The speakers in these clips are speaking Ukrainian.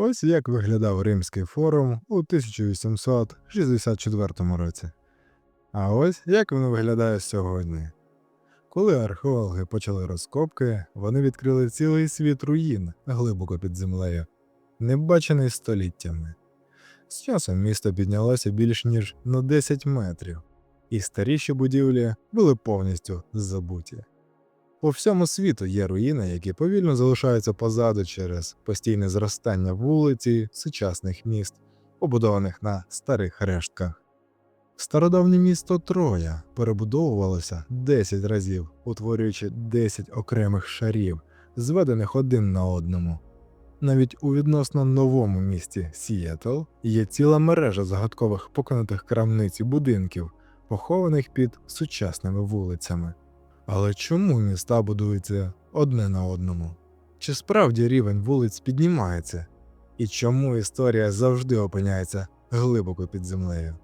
Ось як виглядав Римський форум у 1864 році. А ось як він виглядає сьогодні. Коли археологи почали розкопки, вони відкрили цілий світ руїн глибоко під землею, не бачений століттями. З часом місто піднялося більш ніж на 10 метрів, і старіші будівлі були повністю забуті. По всьому світу є руїни, які повільно залишаються позаду через постійне зростання вулиці сучасних міст, побудованих на старих рештках. Стародавнє місто Троя перебудовувалося 10 разів, утворюючи 10 окремих шарів, зведених один на одному. Навіть у відносно новому місті Сієтл є ціла мережа загадкових покинутих крамниць і будинків, похованих під сучасними вулицями. Але чому міста будуються одне на одному? Чи справді рівень вулиць піднімається? І чому історія завжди опиняється глибоко під землею?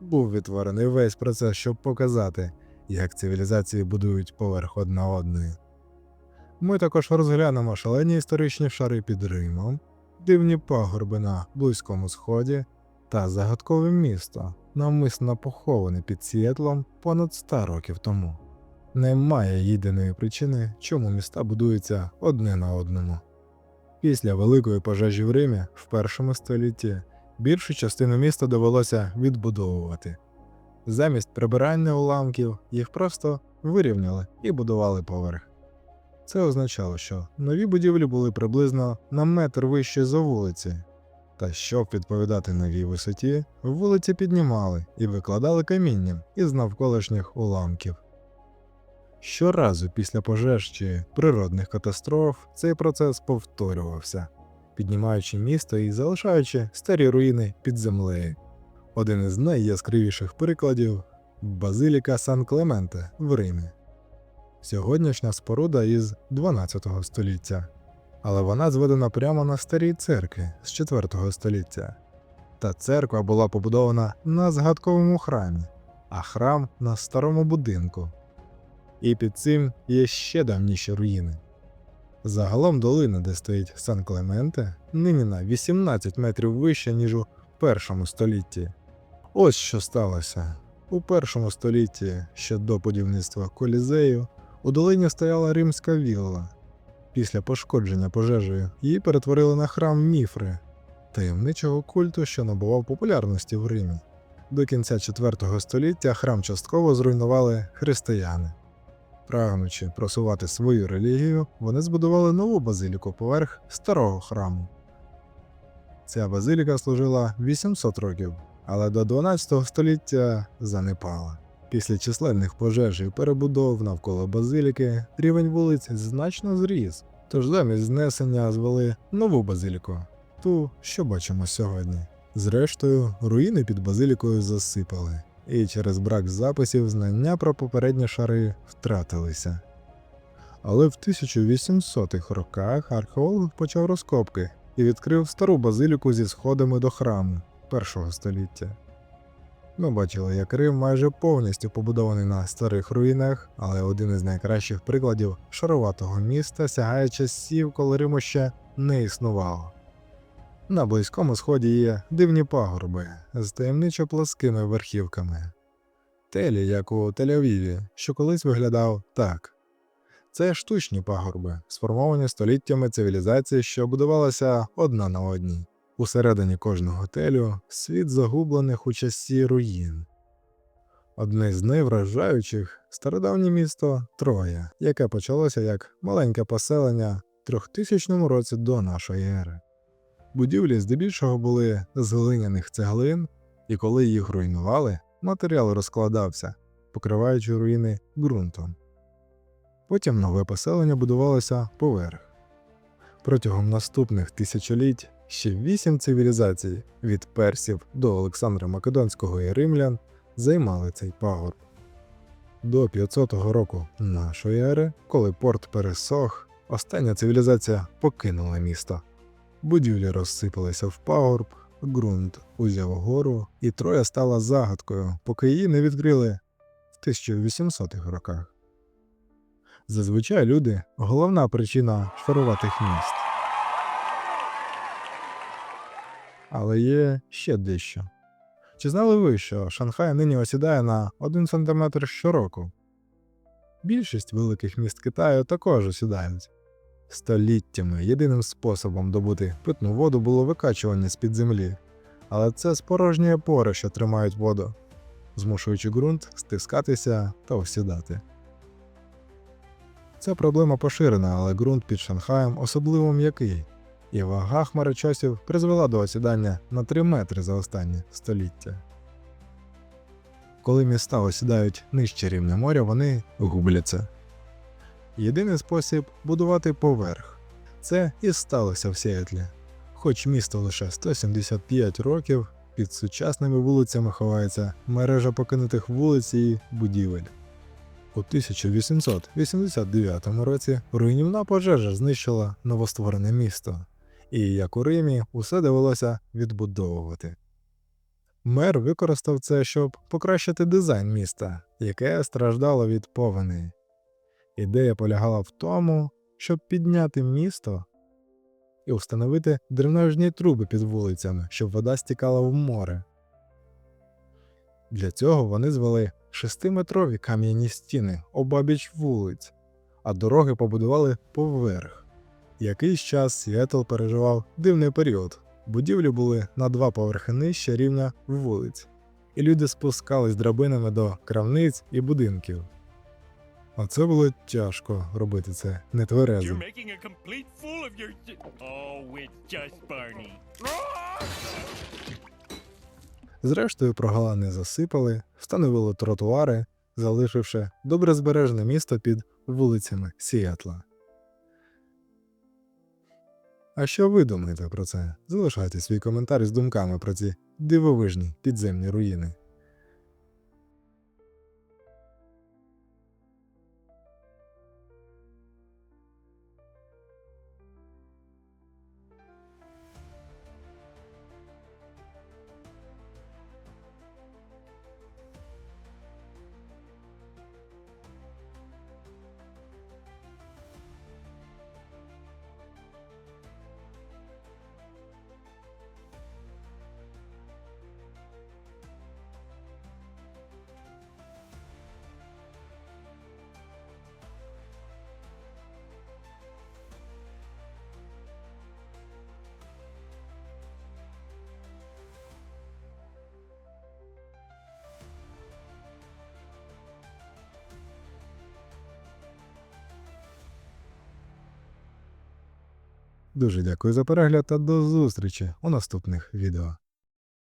Був відтворений весь процес, щоб показати, як цивілізації будують поверх одна одної. Ми також розглянемо шалені історичні шари під Римом, дивні пагорби на Близькому Сході та загадкове місто, навмисно поховане під Сіетлом понад 100 років тому. Немає єдиної причини, чому міста будуються одне на одному. Після великої пожежі в Римі в першому столітті більшу частину міста довелося відбудовувати. Замість прибирання уламків їх просто вирівняли і будували поверх. Це означало, що нові будівлі були приблизно на метр вище за вулиці. Та щоб відповідати новій висоті, вулиці піднімали і викладали камінням із навколишніх уламків. Щоразу після пожеж чи природних катастроф цей процес повторювався, піднімаючи місто і залишаючи старі руїни під землею. Один із найяскравіших прикладів базиліка Сан Клементе в Римі. Сьогоднішня споруда із 12 століття, але вона зведена прямо на старій церкві з 4 століття. Та церква була побудована на згадковому храмі, а храм на старому будинку. І під цим є ще давніші руїни. Загалом долина, де стоїть Сан Клементе, нині на 18 метрів вище, ніж у першому столітті. Ось що сталося. У першому столітті, ще до будівництва колізею, у долині стояла римська вілла. Після пошкодження пожежею її перетворили на храм Міфри, таємничого культу, що набував популярності в Римі. До кінця IV століття храм частково зруйнували християни. Прагнучи просувати свою релігію, вони збудували нову базиліку поверх старого храму. Ця базиліка служила 800 років, але до 12 століття занепала. Після численних пожеж і перебудов навколо базиліки рівень вулиць значно зріс, тож замість знесення звели нову базиліку, ту, що бачимо сьогодні. Зрештою, руїни під базилікою засипали, і через брак записів знання про попередні шари втратилися. Але в 1800-х роках археолог почав розкопки і відкрив стару базиліку зі сходами до храму першого століття. Ми бачили, як Рим майже повністю побудований на старих руїнах, але один із найкращих прикладів шароватого міста сягає часів, коли Риму ще не існувало. На близькому сході є дивні пагорби з таємничо плоскими верхівками. Телі, як у Тель-Авіві, що колись виглядав так. Це штучні пагорби, сформовані століттями цивілізації, що будувалася одна на одній. Усередині кожного готелю світ загублених у часі руїн. Одне з найвражаючих стародавнє місто Троя, яке почалося як маленьке поселення в 3000 році до нашої ери. Будівлі здебільшого були з глиняних цеглин, і коли їх руйнували, матеріал розкладався, покриваючи руїни ґрунтом. Потім нове поселення будувалося поверх. Протягом наступних тисячоліть ще вісім цивілізацій від персів до Олександра Македонського і римлян займали цей пагорб. До 500 року нашої ери, коли порт пересох, остання цивілізація покинула місто. Будівлі розсипалися в пагорб, ґрунт узяв гору, і Троя стала загадкою, поки її не відкрили в 1800-х роках. Зазвичай люди головна причина шаруватих міст. Але є ще дещо. Чи знали ви, що Шанхай нині осідає на 1 см щороку? Більшість великих міст Китаю також осідають. Століттями єдиним способом добути питну воду було викачування з-під землі, але це спорожні опори, що тримають воду, змушуючи ґрунт стискатися та осідати. Ця проблема поширена, але ґрунт під Шанхаєм особливо м'який, і вага хмарочосів призвела до осідання на 3 метри за останні століття. Коли міста осідають нижче рівня моря, вони губляться. Єдиний спосіб будувати поверх. Це і сталося в Сіетлі. Хоч місто лише 175 років, під сучасними вулицями ховається мережа покинутих вулиць і будівель. У 1889 році руйнівна пожежа знищила новостворене місто, і як у Римі усе довелося відбудовувати. Мер використав це, щоб покращити дизайн міста, яке страждало від повені. Ідея полягала в тому, щоб підняти місто і встановити дренажні труби під вулицями, щоб вода стікала в море. Для цього вони звели шестиметрові кам'яні стіни обабіч вулиць, а дороги побудували поверх. Якийсь час Сіетл переживав дивний період. Будівлі були на два поверхи нижче рівня вулиць, і люди спускались драбинами до крамниць і будинків. А це було тяжко робити це нетверезо. Oh. Зрештою, прогалини засипали, встановили тротуари, залишивши добре збережене місто під вулицями Сіетла. А що ви думаєте про це? Залишайте свій коментар з думками про ці дивовижні підземні руїни. Дуже дякую за перегляд та до зустрічі у наступних відео.